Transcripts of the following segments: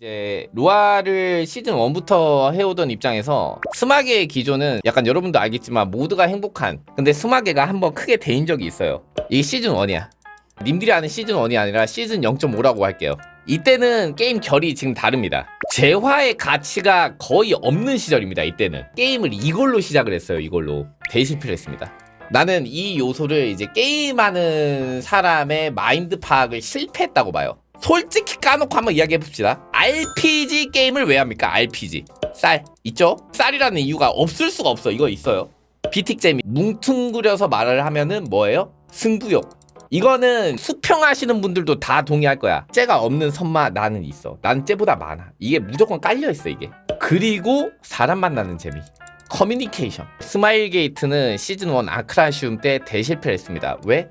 이제 로아를 시즌 1부터 해오던 입장에서 스마게의 기조는 약간 여러분도 알겠지만 모두가 행복한 근데 스마게가 한번 크게 데인 적이 있어요. 이게 시즌 1이야. 님들이 아는 시즌 1이 아니라 시즌 0.5라고 할게요. 이때는 게임 결이 지금 다릅니다. 재화의 가치가 거의 없는 시절입니다 이때는. 게임을 이걸로 시작을 했어요 이걸로. 대실패를 했습니다. 나는 이 요소를 이제 게임하는 사람의 마인드 파악을 실패했다고 봐요 솔직히 까놓고 한번 이야기해 봅시다. RPG 게임을 왜 합니까? RPG. 쌀. 있죠? 쌀이라는 이유가 없을 수가 없어. 이거 있어요. 비틱잼이 뭉퉁그려서 말을 하면은 뭐예요? 승부욕. 이거는 수평하시는 분들도 다 동의할 거야. 쟤가 없는 선마 나는 있어. 난 쟤보다 많아. 이게 무조건 깔려 있어 이게. 그리고 사람 만나는 재미. 커뮤니케이션. 스마일 게이트는 시즌 1 아크라시움 때 대실패를 했습니다. 왜?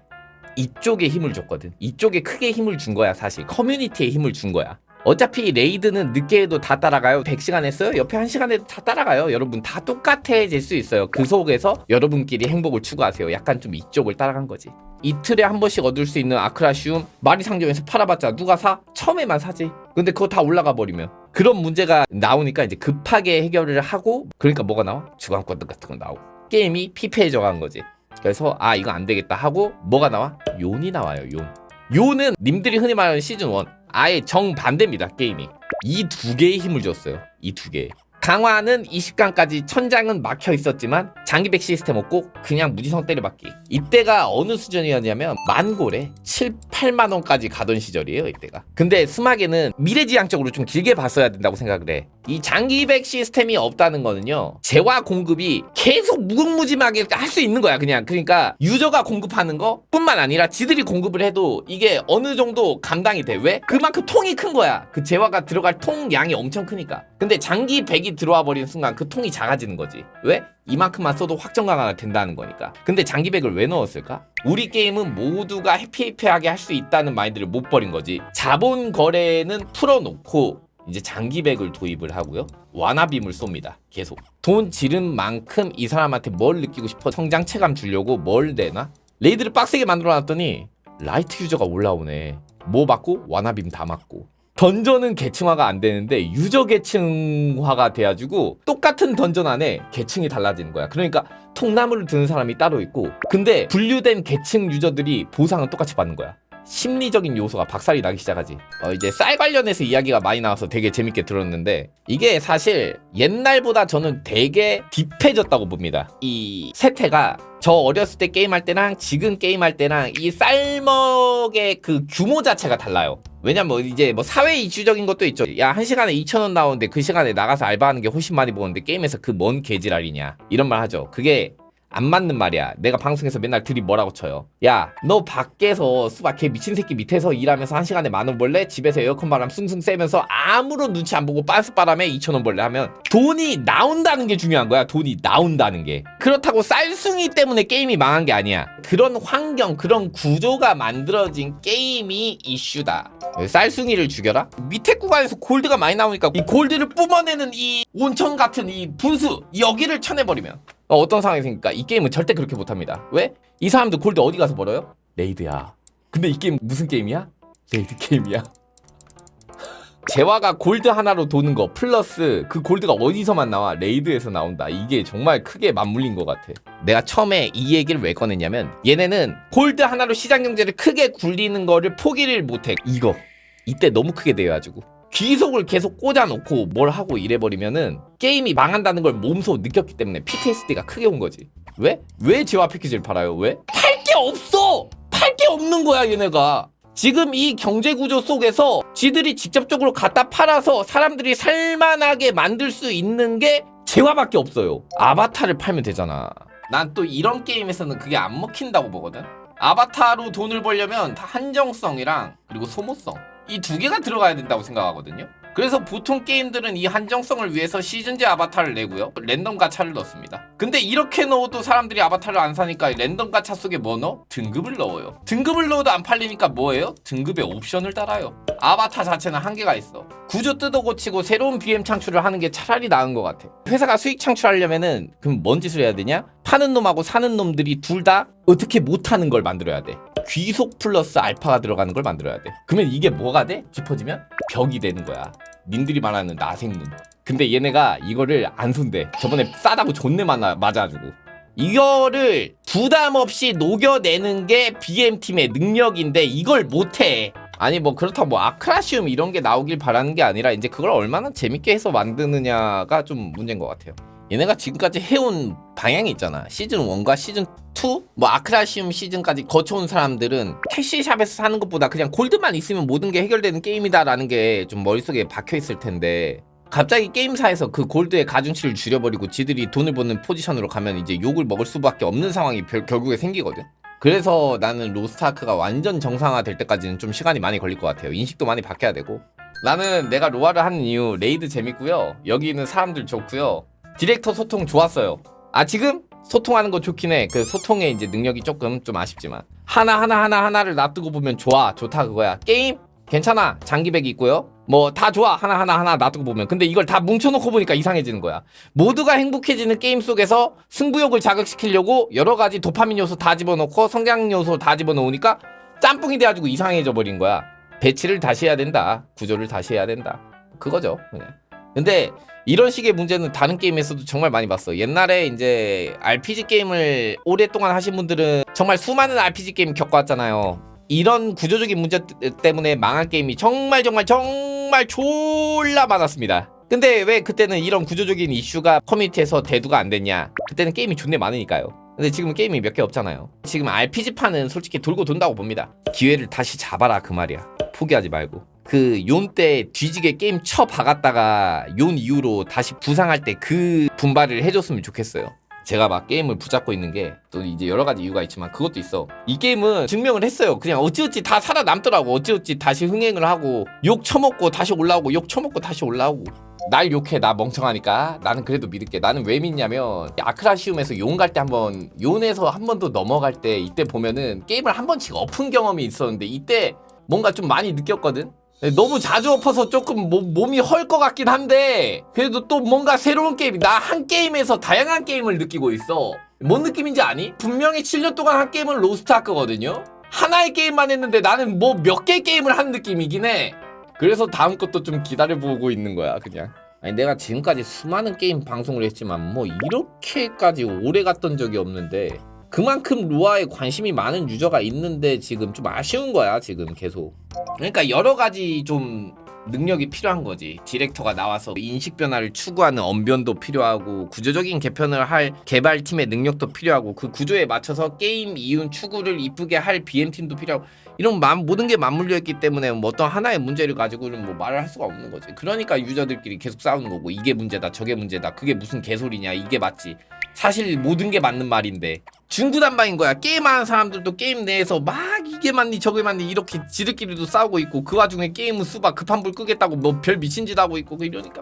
이쪽에 힘을 줬거든. 이쪽에 크게 힘을 준 거야, 사실. 커뮤니티에 힘을 준 거야. 어차피 레이드는 늦게 해도 다 따라가요. 100시간 했어요? 옆에 1시간 해도 다 따라가요. 여러분 다 똑같아질 수 있어요. 그 속에서 여러분끼리 행복을 추구하세요. 약간 좀 이쪽을 따라간 거지. 이틀에 한 번씩 얻을 수 있는 아크라시움 마리 상점에서 팔아봤자 누가 사? 처음에만 사지. 근데 그거 다 올라가 버리면 그런 문제가 나오니까 이제 급하게 해결을 하고 그러니까 뭐가 나와? 주관권 같은 거 나오고 게임이 피폐해져 간 거지. 그래서 아 이거 안 되겠다 하고 뭐가 나와? 요이 나와요 요. 요는 님들이 흔히 말하는 시즌 1 아예 정반대입니다 게임이 이 두 개의 힘을 줬어요 이 두 개. 강화는 20강까지 천장은 막혀 있었지만 장기백 시스템 없고 그냥 무지성 때려박기. 이때가 어느 수준이었냐면 만골에 7, 8만 원까지 가던 시절이에요 이때가. 근데 스마게는 미래지향적으로 좀 길게 봤어야 된다고 생각을 해. 이 장기백 시스템이 없다는 거는요 재화 공급이 계속 무궁무진하게 할 수 있는 거야 그냥. 그러니까 유저가 공급하는 거 뿐만 아니라 지들이 공급을 해도 이게 어느 정도 감당이 돼. 왜? 그만큼 통이 큰 거야. 그 재화가 들어갈 통 양이 엄청 크니까. 근데 장기백이 들어와 버리는 순간 그 통이 작아지는 거지. 왜? 이만큼만 써도 확정 강화가 된다는 거니까. 근데 장기백을 왜 넣었을까? 우리 게임은 모두가 해피해피하게 할 수 있다는 마인드를 못 버린 거지. 자본 거래는 풀어놓고 이제 장기백을 도입을 하고요. 완화빔을 쏩니다. 계속. 돈 지른 만큼 이 사람한테 뭘 느끼고 싶어 성장 체감 주려고 뭘 내나? 레이드를 빡세게 만들어 놨더니 라이트 유저가 올라오네. 뭐 맞고? 완화빔 다 맞고. 던전은 계층화가 안 되는데 유저 계층화가 돼가지고 똑같은 던전 안에 계층이 달라지는 거야. 그러니까 통나무를 드는 사람이 따로 있고 근데 분류된 계층 유저들이 보상은 똑같이 받는 거야. 심리적인 요소가 박살이 나기 시작하지. 어, 이제 쌀 관련해서 이야기가 많이 나와서 되게 재밌게 들었는데 이게 사실 옛날보다 저는 되게 딥해졌다고 봅니다. 이 세태가 저 어렸을 때 게임할 때랑 지금 게임할 때랑 이 쌀먹의 그 규모 자체가 달라요. 왜냐면 뭐 이제 뭐 사회 이슈적인 것도 있죠. 야, 한 시간에 2,000원 나오는데 그 시간에 나가서 알바하는 게 훨씬 많이 버는데 게임에서 그 뭔 개지랄이냐. 이런 말 하죠. 그게 안 맞는 말이야. 내가 방송에서 맨날 들이 뭐라고 쳐요. 야, 너 밖에서 수박 개 미친 새끼 밑에서 일하면서 한 시간에 만 원 벌래? 집에서 에어컨 바람 숭숭 쐬면서 아무런 눈치 안 보고 빤스 바람에 2천 원 벌래 하면 돈이 나온다는 게 중요한 거야. 돈이 나온다는 게. 그렇다고 쌀숭이 때문에 게임이 망한 게 아니야. 그런 환경, 그런 구조가 만들어진 게임이 이슈다. 쌀숭이를 죽여라? 밑에 구간에서 골드가 많이 나오니까 이 골드를 뿜어내는 이 온천 같은 이 분수 여기를 쳐내버리면 어, 어떤 상황이 생길까? 이 게임은 절대 그렇게 못합니다. 왜? 이 사람들 골드 어디 가서 벌어요? 레이드야. 근데 이 게임 무슨 게임이야? 레이드 게임이야. 재화가 골드 하나로 도는 거 플러스 그 골드가 어디서만 나와? 레이드에서 나온다. 이게 정말 크게 맞물린 것 같아. 내가 처음에 이 얘기를 왜 꺼냈냐면 얘네는 골드 하나로 시장 경제를 크게 굴리는 거를 포기를 못해. 이거. 이때 너무 크게 돼가지고. 귀속을 계속 꽂아놓고 뭘 하고 이래버리면은 게임이 망한다는 걸 몸소 느꼈기 때문에 PTSD가 크게 온 거지. 왜? 왜 재화 패키지를 팔아요? 왜? 팔 게 없어! 팔 게 없는 거야, 얘네가. 지금 이 경제 구조 속에서 지들이 직접적으로 갖다 팔아서 사람들이 살만하게 만들 수 있는 게 재화밖에 없어요. 아바타를 팔면 되잖아. 난 또 이런 게임에서는 그게 안 먹힌다고 보거든. 아바타로 돈을 벌려면 다 한정성이랑 그리고 소모성 이 두 개가 들어가야 된다고 생각하거든요. 그래서 보통 게임들은 이 한정성을 위해서 시즌제 아바타를 내고요. 랜덤 가차를 넣습니다. 근데 이렇게 넣어도 사람들이 아바타를 안 사니까 랜덤 가차 속에 뭐 넣어? 등급을 넣어요. 등급을 넣어도 안 팔리니까 뭐예요? 등급의 옵션을 달아요. 아바타 자체는 한계가 있어. 구조 뜯어 고치고 새로운 BM 창출을 하는 게 차라리 나은 것 같아. 회사가 수익 창출하려면은 그럼 뭔 짓을 해야 되냐? 파는 놈하고 사는 놈들이 둘 다 어떻게 못하는 걸 만들어야 돼. 귀속 플러스 알파가 들어가는 걸 만들어야 돼. 그러면 이게 뭐가 돼? 깊어지면 벽이 되는 거야. 님들이 말하는 나생문. 근데 얘네가 이거를 안 손대. 저번에 싸다고 존내 맞아, 맞아가지고. 이거를 부담 없이 녹여내는 게 BM팀의 능력인데 이걸 못해. 아니 뭐 그렇다고 뭐 아크라시움 이런 게 나오길 바라는 게 아니라 이제 그걸 얼마나 재밌게 해서 만드느냐가 좀 문제인 것 같아요. 얘네가 지금까지 해온 방향이 있잖아. 시즌 1과 시즌 2? 뭐 아크라시움 시즌까지 거쳐온 사람들은 캐시샵에서 사는 것보다 그냥 골드만 있으면 모든 게 해결되는 게임이다라는 게 좀 머릿속에 박혀 있을 텐데 갑자기 게임사에서 그 골드의 가중치를 줄여버리고 지들이 돈을 버는 포지션으로 가면 이제 욕을 먹을 수밖에 없는 상황이 별- 결국에 생기거든. 그래서 나는 로스트아크가 완전 정상화 될 때까지는 좀 시간이 많이 걸릴 것 같아요. 인식도 많이 바뀌어야 되고. 나는 내가 로아를 하는 이유 레이드 재밌고요. 여기 있는 사람들 좋고요. 디렉터 소통 좋았어요. 아 지금 소통하는 거 좋긴 해. 그 소통의 이제 능력이 조금 좀 아쉽지만 하나 하나 하나 하나를 놔두고 보면 좋아 좋다 그거야. 게임 괜찮아 장기백이 있고요. 뭐 다 좋아 하나 하나 하나 놔두고 보면 근데 이걸 다 뭉쳐놓고 보니까 이상해지는 거야. 모두가 행복해지는 게임 속에서 승부욕을 자극시키려고 여러 가지 도파민 요소 다 집어넣고 성장 요소 다 집어넣으니까 짬뽕이 돼가지고 이상해져 버린 거야. 배치를 다시 해야 된다. 구조를 다시 해야 된다. 그거죠. 그냥. 근데 이런 식의 문제는 다른 게임에서도 정말 많이 봤어. 옛날에 이제 RPG 게임을 오랫동안 하신 분들은 정말 수많은 RPG 게임 겪어왔잖아요. 이런 구조적인 문제 때- 때문에 망한 게임이 정말 정말 정말 졸라 많았습니다. 근데 왜 그때는 이런 구조적인 이슈가 커뮤니티에서 대두가 안 됐냐? 그때는 게임이 존내 많으니까요. 근데 지금은 게임이 몇 개 없잖아요. 지금 RPG판은 솔직히 돌고 돈다고 봅니다. 기회를 다시 잡아라 그 말이야. 포기하지 말고. 그용때 뒤지게 게임 쳐 박았다가 용 이후로 다시 부상할 때 그 분발을 해줬으면 좋겠어요. 제가 막 게임을 붙잡고 있는 게 또 이제 여러 가지 이유가 있지만 그것도 있어. 이 게임은 증명을 했어요. 그냥 어찌어찌 다 살아남더라고. 어찌어찌 다시 흥행을 하고 욕 처먹고 다시 올라오고 욕 처먹고 다시 올라오고. 날 욕해 나 멍청하니까 나는 그래도 믿을게 나는 왜 믿냐면 아크라시움에서 용 갈 때 한번 용에서 한 번 더 넘어갈 때 이때 보면은 게임을 한 번씩 엎은 경험이 있었는데 이때 뭔가 좀 많이 느꼈거든 너무 자주 엎어서 조금 몸, 몸이 헐 것 같긴 한데 그래도 또 뭔가 새로운 게임 나 한 게임에서 다양한 게임을 느끼고 있어. 뭔 느낌인지 아니? 분명히 7년 동안 한 게임은 로스트아크거든요. 하나의 게임만 했는데 나는 뭐 몇 개 게임을 한 느낌이긴 해. 그래서 다음 것도 좀 기다려보고 있는 거야 그냥. 아니 내가 지금까지 수많은 게임 방송을 했지만 뭐 이렇게까지 오래 갔던 적이 없는데 그만큼 루아에 관심이 많은 유저가 있는데 지금 좀 아쉬운 거야 지금 계속. 그러니까 여러 가지 좀 능력이 필요한 거지 디렉터가 나와서 인식 변화를 추구하는 언변도 필요하고 구조적인 개편을 할 개발팀의 능력도 필요하고 그 구조에 맞춰서 게임 이윤 추구를 이쁘게 할 BM팀도 필요하고 이런 마- 모든 게 맞물려 있기 때문에 뭐 어떤 하나의 문제를 가지고는 뭐 말을 할 수가 없는 거지. 그러니까 유저들끼리 계속 싸우는 거고 이게 문제다, 저게 문제다, 그게 무슨 개소리냐, 이게 맞지. 사실 모든 게 맞는 말인데 중구난방인 거야. 게임하는 사람들도 게임 내에서 막 이게 맞니 저게 맞니 이렇게 지들끼리도 싸우고 있고 그 와중에 게임은 수박 급한 불 끄겠다고 뭐 별 미친 짓 하고 있고 이러니까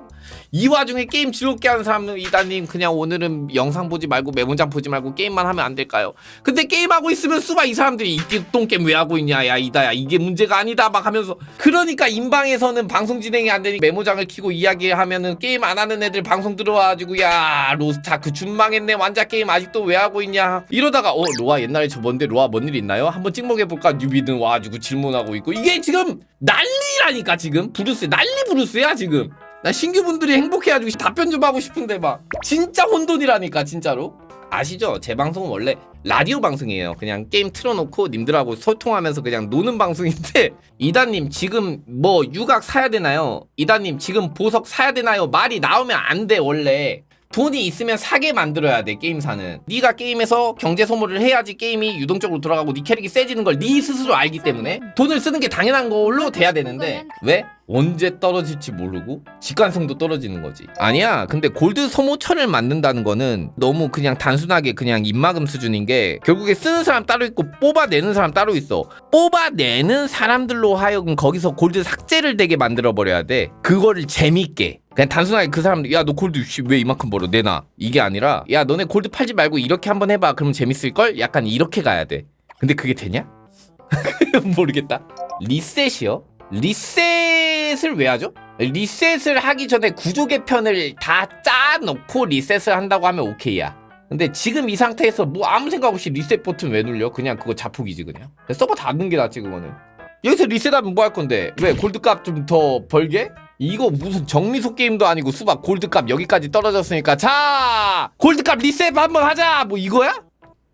이 와중에 게임 즐겁게 하는 사람은 이다님 그냥 오늘은 영상 보지 말고 메모장 보지 말고 게임만 하면 안 될까요? 근데 게임하고 있으면 수박 이 사람들이 이 똥 게임 왜 하고 있냐 야 이다야 이게 문제가 아니다 막 하면서 그러니까 인방에서는 방송 진행이 안 되니 메모장을 키고 이야기하면은 게임 안 하는 애들 방송 들어와가지고 야 로스타크 준망했네 완자 게임 아직도 왜 하고 있냐 이러다가 어 로아 옛날에 저 뭔데 로아 뭔 일 있나요? 한번 찍먹해볼까 뉴비든 와가지고 질문하고 있고 이게 지금 난리라니까 지금 브루스 난리 브루스야 지금 나 신규분들이 행복해가지고 답변 좀 하고 싶은데 막 진짜 혼돈이라니까 진짜로 아시죠? 제 방송은 원래 라디오 방송이에요. 그냥 게임 틀어놓고 님들하고 소통하면서 그냥 노는 방송인데 이다님 지금 뭐 유각 사야 되나요? 이다님 지금 보석 사야 되나요? 말이 나오면 안 돼 원래. 돈이 있으면 사게 만들어야 돼 게임사는. 네가 게임에서 경제 소모를 해야지 게임이 유동적으로 돌아가고 네 캐릭이 세지는 걸 네 스스로 알기 때문에 돈을 쓰는 게 당연한 걸로 돼야 되는데 왜? 언제 떨어질지 모르고 직관성도 떨어지는 거지. 아니야. 근데 골드 소모처를 만든다는 거는 너무 그냥 단순하게 그냥 입막음 수준인 게 결국에 쓰는 사람 따로 있고 뽑아내는 사람 따로 있어. 뽑아내는 사람들로 하여금 거기서 골드 삭제를 되게 만들어 버려야 돼. 그거를 재밌게 그냥 단순하게 그 사람들 야 너 골드 씨, 왜 이만큼 벌어? 내놔. 이게 아니라 야 너네 골드 팔지 말고 이렇게 한번 해봐. 그럼 재밌을걸? 약간 이렇게 가야 돼. 근데 그게 되냐? 모르겠다. 리셋이요? 리셋을 왜 하죠? 리셋을 하기 전에 구조 개편을 다 짜놓고 리셋을 한다고 하면 오케이야. 근데 지금 이 상태에서 뭐 아무 생각 없이 리셋 버튼 왜 눌려? 그냥 그거 자폭이지 그냥. 서버 닫는 게 낫지 그거는. 여기서 리셋하면 뭐 할 건데? 왜 골드값 좀 더 벌게? 이거 무슨 정리소 게임도 아니고 수박 골드값 여기까지 떨어졌으니까 자 골드값 리셋 한번 하자! 뭐 이거야?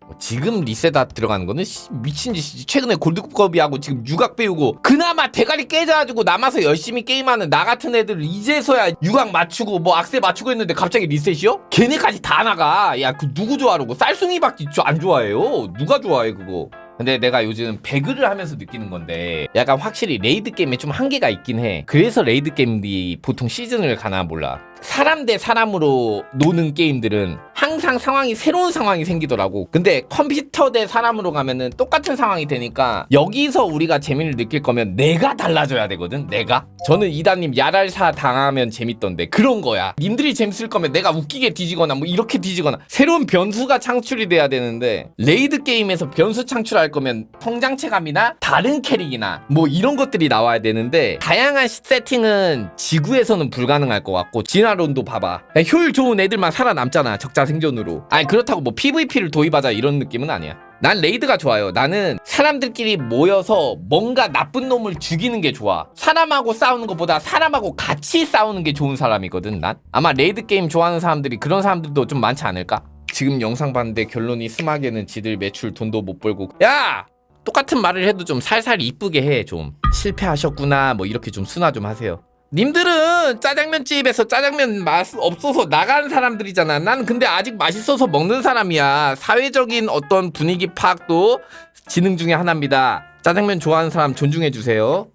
뭐 지금 리셋 들어가는 거는 씨, 미친 짓이지. 최근에 골드컵이 하고 지금 유각 배우고 그나마 대가리 깨져가지고 남아서 열심히 게임하는 나 같은 애들 이제서야 유각 맞추고 뭐 악세 맞추고 했는데 갑자기 리셋이요? 걔네까지 다 나가. 야 그 누구 좋아하고? 쌀숭이밖에 저안 좋아해요. 누가 좋아해 그거 근데 내가 요즘 배그를 하면서 느끼는 건데 약간 확실히 레이드 게임에 좀 한계가 있긴 해. 그래서 레이드 게임들이 보통 시즌을 가나 몰라 사람 대 사람으로 노는 게임들은 항상 상황이 새로운 상황이 생기더라고. 근데 컴퓨터 대 사람으로 가면은 똑같은 상황이 되니까 여기서 우리가 재미를 느낄 거면 내가 달라져야 되거든 내가. 저는 이다님 야랄사 당하면 재밌던데 그런 거야. 님들이 재밌을 거면 내가 웃기게 뒤지거나 뭐 이렇게 뒤지거나 새로운 변수가 창출이 돼야 되는데 레이드 게임에서 변수 창출할 거면 성장체감이나 다른 캐릭이나 뭐 이런 것들이 나와야 되는데 다양한 세팅은 지구에서는 불가능할 것 같고 진화론도 봐봐 야, 효율 좋은 애들만 살아남잖아 적자 생존으로 아니 그렇다고 뭐 PVP를 도입하자 이런 느낌은 아니야 난 레이드가 좋아요. 나는 사람들끼리 모여서 뭔가 나쁜 놈을 죽이는 게 좋아. 사람하고 싸우는 것보다 사람하고 같이 싸우는 게 좋은 사람이거든, 난. 아마 레이드 게임 좋아하는 사람들이 그런 사람들도 좀 많지 않을까? 지금 영상 봤는데 결론이 스마게는 지들 매출 돈도 못 벌고. 야! 똑같은 말을 해도 좀 살살 이쁘게 해, 좀. 실패하셨구나, 뭐 이렇게 좀 순화 좀 하세요. 님들은 짜장면 집에서 짜장면 맛 없어서 나간 사람들이잖아. 난 근데 아직 맛있어서 먹는 사람이야. 사회적인 어떤 분위기 파악도 지능 중에 하나입니다. 짜장면 좋아하는 사람 존중해 주세요.